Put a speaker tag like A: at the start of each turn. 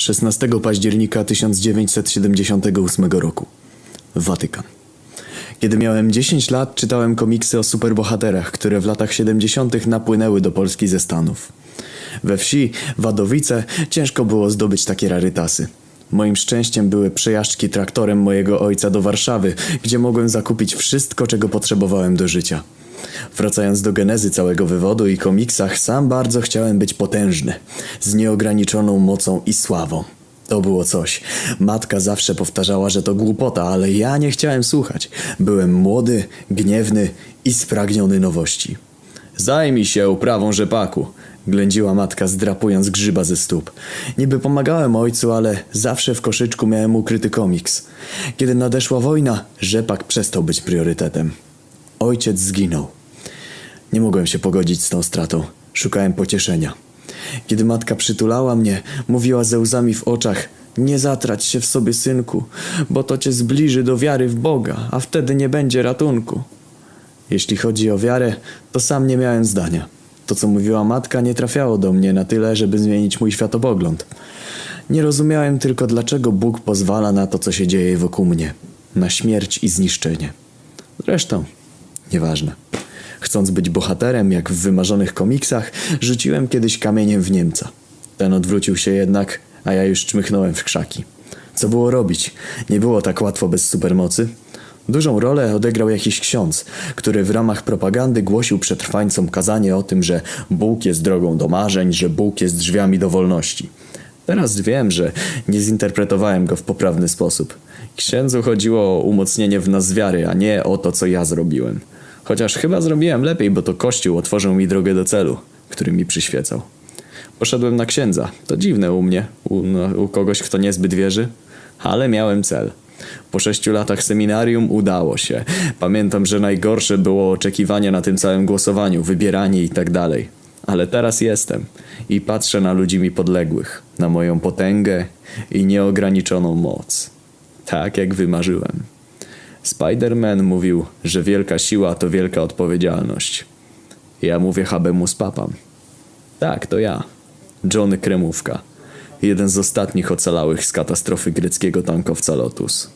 A: 16 października 1978 roku. Watykan. Kiedy miałem 10 lat, czytałem komiksy o superbohaterach, które w latach 70. napłynęły do Polski ze Stanów. We wsi, Wadowice, ciężko było zdobyć takie rarytasy. Moim szczęściem były przejażdżki traktorem mojego ojca do Warszawy, gdzie mogłem zakupić wszystko, czego potrzebowałem do życia. Wracając do genezy całego wywodu i komiksach, sam bardzo chciałem być potężny, z nieograniczoną mocą i sławą. To było coś. Matka zawsze powtarzała, że to głupota, ale ja nie chciałem słuchać. Byłem młody, gniewny i spragniony nowości. Zajmij się uprawą rzepaku, ględziła matka, zdrapując grzyba ze stóp. Niby pomagałem ojcu, ale zawsze w koszyczku miałem ukryty komiks. Kiedy nadeszła wojna, rzepak przestał być priorytetem. Ojciec zginął. Nie mogłem się pogodzić z tą stratą. Szukałem pocieszenia. Kiedy matka przytulała mnie, mówiła ze łzami w oczach: Nie zatrać się w sobie, synku, bo to cię zbliży do wiary w Boga, a wtedy nie będzie ratunku. Jeśli chodzi o wiarę, to sam nie miałem zdania. To, co mówiła matka, nie trafiało do mnie na tyle, żeby zmienić mój światopogląd. Nie rozumiałem tylko, dlaczego Bóg pozwala na to, co się dzieje wokół mnie na śmierć i zniszczenie. Zresztą, nieważne. Chcąc być bohaterem, jak w wymarzonych komiksach, rzuciłem kiedyś kamieniem w Niemca. Ten odwrócił się jednak, a ja już czmychnąłem w krzaki. Co było robić? Nie było tak łatwo bez supermocy. Dużą rolę odegrał jakiś ksiądz, który w ramach propagandy głosił przetrwańcom kazanie o tym, że Bóg jest drogą do marzeń, że Bóg jest drzwiami do wolności. Teraz wiem, że nie zinterpretowałem go w poprawny sposób. Księdzu chodziło o umocnienie w nas wiary, a nie o to, co ja zrobiłem. Chociaż chyba zrobiłem lepiej, bo to Kościół otworzył mi drogę do celu, który mi przyświecał. Poszedłem na księdza. To dziwne u mnie, u, no, u kogoś, kto niezbyt wierzy, ale miałem cel. Po sześciu latach seminarium udało się. Pamiętam, że najgorsze było oczekiwanie na tym całym głosowaniu, wybieranie i tak dalej. Ale teraz jestem i patrzę na ludzi mi podległych, na moją potęgę i nieograniczoną moc. Tak jak wymarzyłem. Spider-Man mówił, że wielka siła to wielka odpowiedzialność. Ja mówię habemus papam. Tak, to ja. Johnny Kremówka. Jeden z ostatnich ocalałych z katastrofy greckiego tankowca Lotus.